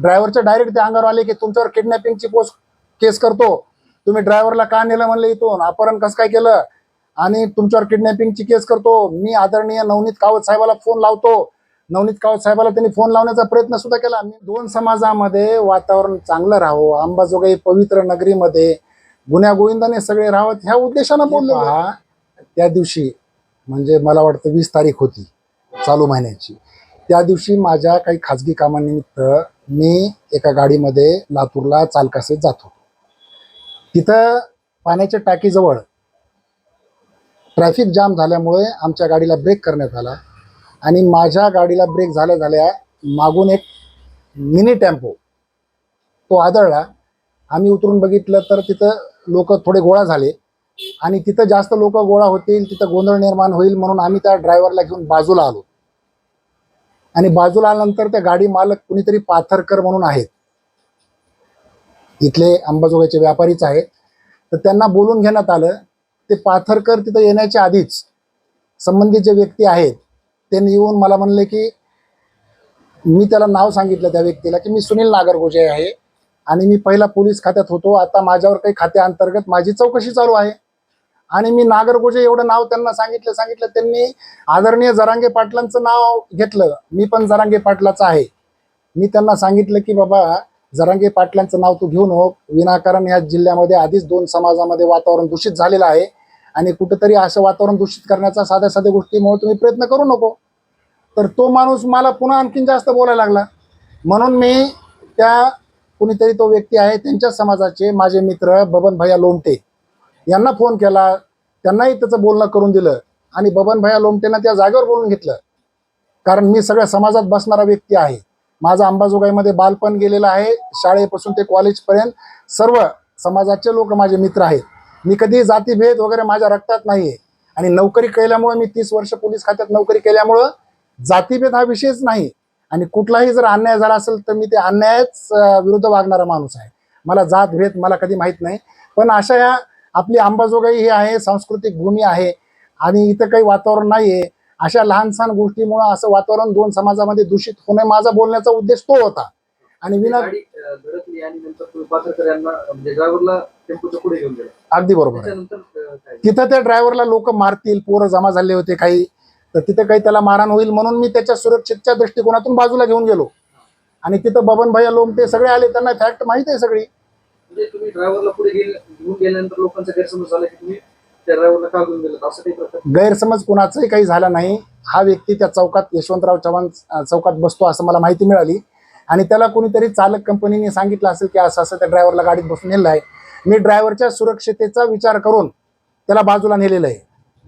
ड्रायव्हरच्या direct ते अंगावर आले की तुमच्यावर किडनॅपिंगची पोस्ट केस करतो. तुम्ही ड्रायव्हरला का नेलं म्हणलं इथून? अपहरण कसं काय केलं? आणि तुमच्यावर किडनॅपिंगची केस करतो. मी आदरणीय नवनीत कावत साहेबाला फोन लावतो. नवनीत कावत साहेबाला त्यांनी फोन लावण्याचा प्रयत्न सुद्धा केला. मी दोन समाजामध्ये वातावरण चांगलं राहावं अंबाजोगाई पवित्र नगरीमध्ये गुन्ह्या गोविंदाने सगळे राहावत ह्या उद्देशानं बोललो पहा. त्या दिवशी म्हणजे मला वाटतं वीस तारीख होती चालू महिन्याची. त्या दिवशी माझ्या काही खाजगी कामानिमित्त मी एका गाडीमध्ये लातूरला चालकासे जात होतो. तिथं पाण्याच्या टाकीजवळ ट्रॅफिक जाम झाल्यामुळे आमच्या गाडीला ब्रेक करण्यात आला आणि माझ्या गाडीला ब्रेक झाल्या झाल्या मागून एक मिनी टेम्पो तो आदळला. आम्ही उतरून बघितलं तर तिथं लोक थोडे गोळा झाले आणि तिथं जास्त लोक गोळा होतील तिथं गोंधळ निर्माण होईल म्हणून आम्ही त्या ड्रायव्हरला घेऊन बाजूला आलो. आणि बाजूला आल्यानंतर त्या गाडी मालक कुणीतरी पाथरकर म्हणून आहेत. इथले अंबाजोगाईचे व्यापारीच आहेत. तर त्यांना बोलून घेण्यात आलं. ते पाथरकर तिथं येण्याच्या आधीच संबंधित जे व्यक्ती आहेत त्यांनी येऊन मला म्हणले की मी त्याला नाव सांगितलं त्या व्यक्तीला की मी सुनील नागरगोजे आहे आणि मी पहिला पोलीस खात्यात होतो. आता माझ्यावर काही खात्याअंतर्गत माझी चौकशी चालू आहे. आणि मी नागरगोजे एवढं नाव त्यांना सांगितलं सांगितलं त्यांनी आदरणीय जरांगे पाटलांचं नाव घेतलं. मी पण जरांगे पाटलाचं आहे. मी त्यांना सांगितलं की बाबा जरांगे पाटलांचं नाव तू घेऊ नको हो. विनाकारण या जिल्ह्यामध्ये आधीच दोन समाजामध्ये वातावरण दूषित झालेलं आहे आणि कुठंतरी असं वातावरण दूषित करण्याचा साध्या साध्या गोष्टीमुळे तुम्ही प्रयत्न करू नको. तर तो माणूस मला पुन्हा आणखीन जास्त बोलायला लागला. म्हणून मी त्या कुणीतरी तो व्यक्ती आहे त्यांच्या समाजाचे माझे मित्र बबन भैया लोमटे. यांना फोन केला त्यांनाही त्याचं बोलणं करून दिलं आणि बबन भैया लोमटेनं त्या जागेवर बोलून घेतलं. कारण मी सगळ्या समाजात बसणारा व्यक्ती आहे. माझं अंबाजोगाईमध्ये बालपण गेलेलं आहे. शाळेपासून ते कॉलेजपर्यंत सर्व समाजाचे लोक माझे मित्र आहेत. मी कधी जातीभेद वगैरे माझ्या रक्तात नाही आहे आणि नोकरी केल्यामुळं मी तीस वर्ष पोलीस खात्यात नोकरी केल्यामुळं जातीभेद हा विषयच नाही. आणि कुठलाही जर अन्याय झाला असेल तर मी ते अन्यायच विरुद्ध वागणारा माणूस आहे. मला जात भेद मला कधी माहीत नाही. पण अशा या आपली अंबाजोगाई ही आहे सांस्कृतिक भूमी आहे आणि इथं काही वातावरण नाही आहे अशा लहान सहान गोष्टीमुळं असं वातावरण दोन समाजामध्ये दूषित होणे माझा बोलण्याचा उद्देश तो होता. आणि विना म्हणजे अगदी बरोबर तिथं त्या ड्रायव्हरला लोक मारतील पोरं जमा झाले होते काही. तर तिथं काही त्याला मारहाण होईल म्हणून मी त्याच्या सुरक्षेच्या दृष्टिकोनातून बाजूला घेऊन गेलो. आणि तिथं बबन भैया लोमटे सगळे आले त्यांना फॅक्ट माहीत आहे सगळी. म्हणजे तुम्ही ड्रायव्हरला पुढे घेऊन गेल्यानंतर लोकांचा गैरसमज झाला की तुम्ही त्या ड्रायव्हरला का घेऊन असं काही प्रकार? गैरसमज कुणाचाही काही झाला नाही. हा व्यक्ती त्या चौकात यशवंतराव चव्हाण चौकात बसतो असं मला माहिती मिळाली. आणि त्याला कोणीतरी चालक कंपनीने सांगितलं असेल की असं असं त्या ड्रायव्हरला गाडीत बसून नेलं आहे. मी ड्रायव्हरच्या सुरक्षितेचा विचार करून त्याला बाजूला नेलेलं आहे.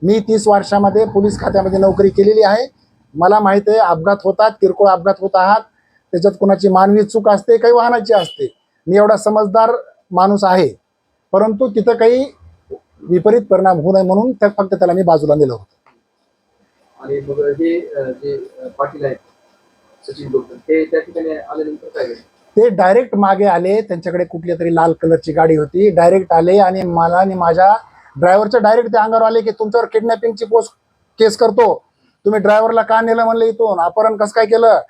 मी तीस वर्षामध्ये पोलीस खात्यामध्ये नोकरी केलेली आहे. मला माहिती आहे अपघात होतात किरकोळ अपघात होत आहात. त्याच्यात कोणाची मानवी चूक असते काही वाहनाची असते. मी एवढा समजदार माणूस आहे. परंतु तिथं काही विपरीत परिणाम होऊ नये म्हणून त्या फक्त त्याला मी बाजूला नेलं होतं. आणि मग हे जे पाटील आहेत सचिन ते त्या ठिकाणी आल्यानंतर काय केलं ते डायरेक्ट मागे आले त्यांच्याकडे कुठली तरी लाल कलरची गाडी होती डायरेक्ट आले आणि मला आणि माझ्या ड्रायव्हरच्या डायरेक्ट ते अंगावर आले की तुमच्यावर किडनॅपिंगची पोस्ट केस करतो. तुम्ही ड्रायव्हरला का नेलं म्हणलं इथून? अपहरण कसं काय केलं?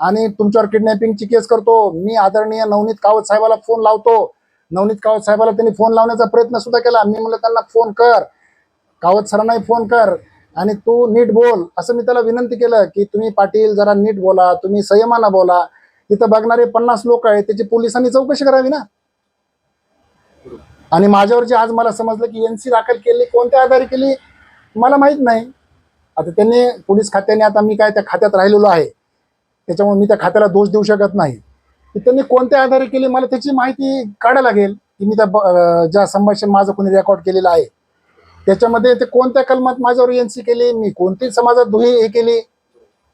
आणि तुमच्यावर किडनॅपिंगची केस करतो. मी आदरणीय नवनीत कावत साहेबाला फोन लावतो. नवनीत कावत साहेबाला त्यांनी फोन लावण्याचा प्रयत्न सुद्धा केला. मी म्हणलं त्यांना फोन कर. कावत सरांनाही फोन कर. आणि तू नीट बोल. असं मी त्याला विनंती केलं की तुम्ही पाटील जरा नीट बोला. तुम्ही संयमानं बोला. तिथं बघणारे पन्नास लोक आहेत त्याची पोलिसांनी चौकशी करावी ना? आणि माझ्यावरची आज मला समजलं की एनसी दाखल केली कोणत्या आधारे केली मला माहीत नाही. आता त्यांनी पोलीस खात्याने आता मी काय त्या खात्यात राहिलेलो आहे त्याच्यामुळे मी त्या खात्याला दोष देऊ शकत नाही. की त्यांनी कोणत्या आधारे केली मला त्याची माहिती काढायला लागेल की मी त्या ब- ज्या संभाषण माझं कोणी रेकॉर्ड केलेलं आहे. त्याच्यामध्ये ते कोणत्या कलमात माझ्यावर एन सी केली मी कोणती समाजात दुही हे केली?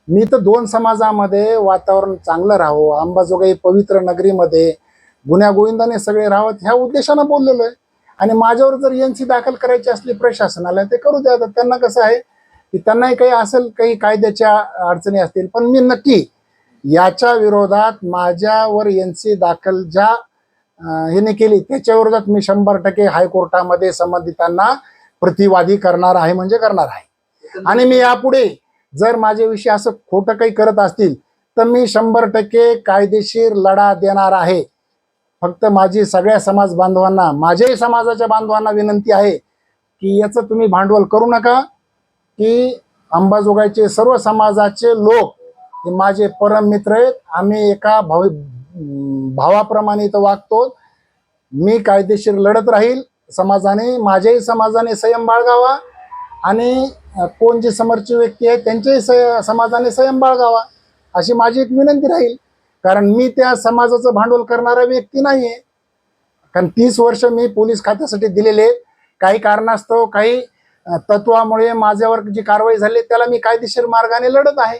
मी तर दोन समाजामध्ये वातावरण चांगलं राहावं अंबाजोगाई पवित्र नगरीमध्ये गुन्ह्या गोविंदाने सगळे राहावं ह्या उद्देशानं बोललेलो आहे. आणि माझ्यावर जर एन सी दाखल करायची असली प्रशासनाला ते करू द्या. त्यांना कसं आहे की त्यांनाही काही असेल काही कायद्याच्या अडचणी असतील पण मी नक्की याच्या विरोधात माझ्यावर एन सी दाखल ज्या ह्याने केली. त्याच्या विरोधात मी शंभर टक्के हायकोर्टामध्ये संबंधितांना प्रतिवादी करणार आहे म्हणजे करणार आहे. आणि मी यापुढे जर माझ्याविषयी असं खोटं काही करत असतील तर मी शंभर टक्के कायदेशीर लढा देणार आहे. फक्त माझी सगळ्या समाज बांधवांना माझ्याही समाजाच्या बांधवांना विनंती आहे की याचं तुम्ही भांडवल करू नका की अंबाजोगाईचे सर्व समाजाचे लोक हे माझे परम मित्र आहेत. आम्ही एका भाव भावाप्रमाणे इथं वागतो. मी कायदेशीर लढत राहील. समाजाने माझ्याही समाजाने संयम बाळगावा. आणि कोण जे समोरची व्यक्ती आहे त्यांच्याही स समाजाने संयम बाळगावा. अशी माझी एक विनंती राहील. कारण मी त्या समाजाचं भांडवल करणारा व्यक्ती नाही आहे कारण तीस वर्ष मी पोलीस खात्यासाठी दिलेले आहेत. काही कारणास्तव काही तत्वामुळे माझ्यावर जी कारवाई झाली त्याला मी कायदेशीर मार्गाने लढत आहे.